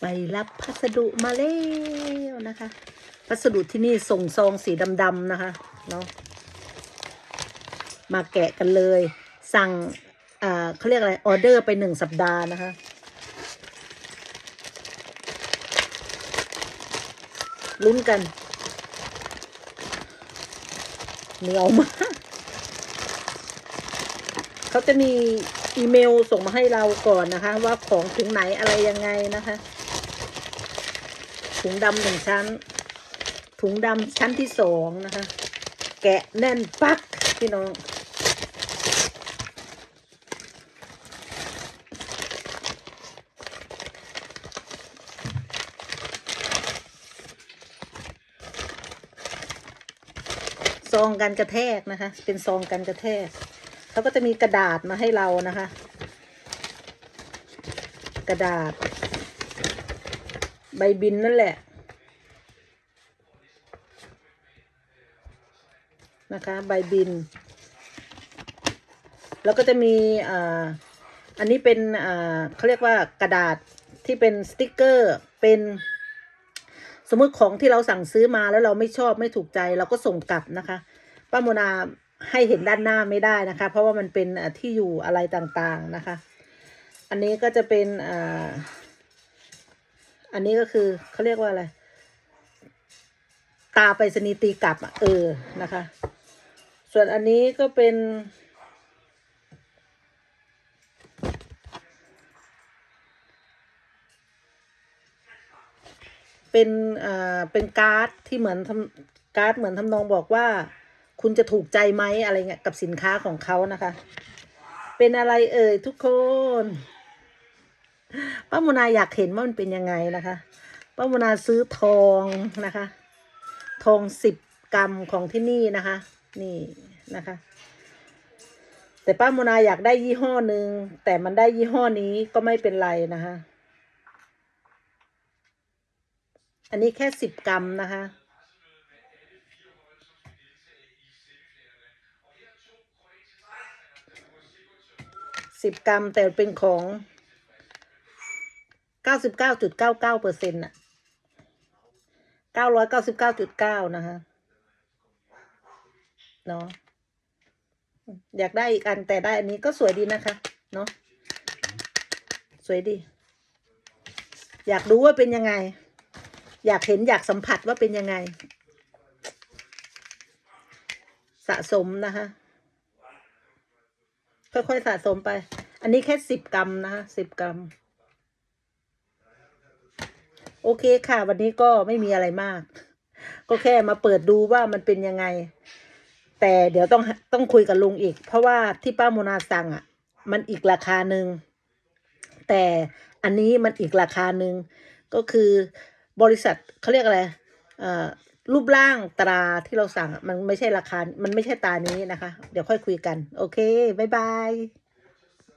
ไปรับพัสดุมาแล้วนะคะ พัสดุที่นี่ส่งซองสีดำๆนะคะเนาะมาแกะกันเลย สั่งอ่าเขาเรียกอะไรออเดอร์ไปหนึ่งสัปดาห์นะคะ ลุ้นกันเหนียวมากเขาจะมีอีเมลส่งมาให้เราก่อนนะคะ ว่าของถึงไหนอะไรยังไงนะคะ ถุงดำหนึ่งชั้น ถุงดำชั้นที่สองนะคะ แกะแน่นปักพี่น้องซองกันกระแทกนะคะ เป็นซองกันกระแทกเขาก็จะมีกระดาษมาให้เรานะคะ กระดาษ ใบบินนั่นแหละ นะคะ ใบบิน แล้วก็จะมีอ่าอันนี้เป็นอ่าเขาเรียกว่ากระดาษที่เป็นสติกเกอร์เป็นสมมติของที่เราสั่งซื้อมาแล้วเราไม่ชอบไม่ถูกใจเราก็ส่งกลับนะคะป้าโมนาให้เห็นด้านหน้าไม่ได้นะคะ เพราะว่ามันเป็นที่อยู่อะไรต่างๆนะคะ อันนี้ก็จะเป็นอ่า อันนี้ก็คือเขาเรียกว่าอะไร ตาไปรษณีตีกลับเออนะคะ ส่วนอันนี้ก็เป็น เป็นอ่าเป็นการ์ดที่เหมือนทำการ์ดเหมือนทำนองบอกว่า คุณจะถูกใจไหมอะไรเงี้ยกับสินค้าของเขานะคะ เป็นอะไรเอ่ยทุกคน ป้าโมนาอยากเห็นว่ามันเป็นยังไงนะคะป้าโมนาซื้อทองนะคะ ทองสิบกรัมของที่นี่นะคะ นี่นะคะ แต่ป้าโมนาอยากได้ยี่ห้อหนึ่งแต่มันได้ยี่ห้อนี้ก็ไม่เป็นไรนะคะ อันนี้แค่สิบกรัมนะคะสิบกรัมแต่เป็นของ ก้าสิบเก้าจุดเก้าเก้าเปอร์เซ็นต์อะเก้าร้อยเก้าสิบเก้าจุดเก้านะคะเนาะอยากได้อีกอันแต่ได้อันนี้ก็สวยดีนะคะเนาะสวยดี อยากรู้ว่าเป็นยังไง อยากเห็นอยากสัมผัสว่าเป็นยังไง สะสมนะคะค่อยๆสะสมไป อันนี้แค่สิบกรัมนะคะสิบกรัม โอเคค่ะ วันนี้ก็ไม่มีอะไรมาก ก็แค่มาเปิดดูว่ามันเป็นยังไง แต่เดี๋ยวต้องต้องคุยกับลุงอีก เพราะว่าที่ป้าโมนาสั่งอะ มันอีกราคาหนึ่งแต่อันนี้มันอีกราคาหนึ่งก็คือบริษัทเขาเรียกอะไรเอ่อรูปร่างตราที่เราสั่งอะมันไม่ใช่ราคา มันไม่ใช่ตานี้นะคะ เดี๋ยวค่อยคุยกัน โอเค บ๊ายบาย